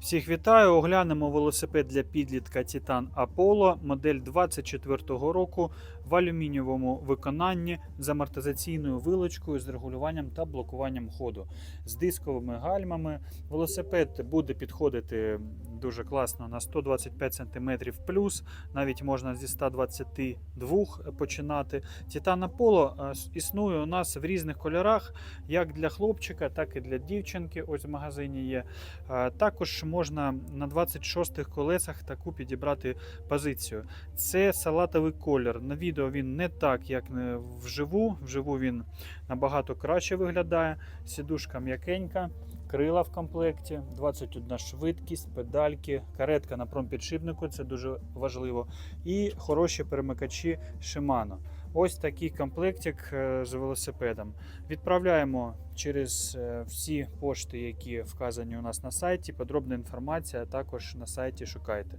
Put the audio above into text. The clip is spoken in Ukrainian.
Всіх вітаю! Оглянемо велосипед для підлітка Titan Apollo, модель 24-го року в алюмінієвому виконанні з амортизаційною вилочкою з регулюванням та блокуванням ходу, з дисковими гальмами. Велосипед буде підходити дуже класно на 125 см плюс, навіть можна зі 122 починати. Titan Apollo е, існує у нас в різних кольорах, як для хлопчика, так і для дівчинки. Ось в магазині є. Е, Також можна на 26 колесах таку підібрати позицію. Це салатовий колір. На відео він не так, як е, вживу. Вживу він набагато краще виглядає. Сідушка м'якенька. Крила в комплекті, 21 швидкість, педальки, каретка на промпідшипнику, це дуже важливо. І хороші перемикачі Shimano. Ось такий комплектик е, з велосипедом. Відправляємо через е, всі пошти, які вказані у нас на сайті. Подробна інформація також на сайті шукайте.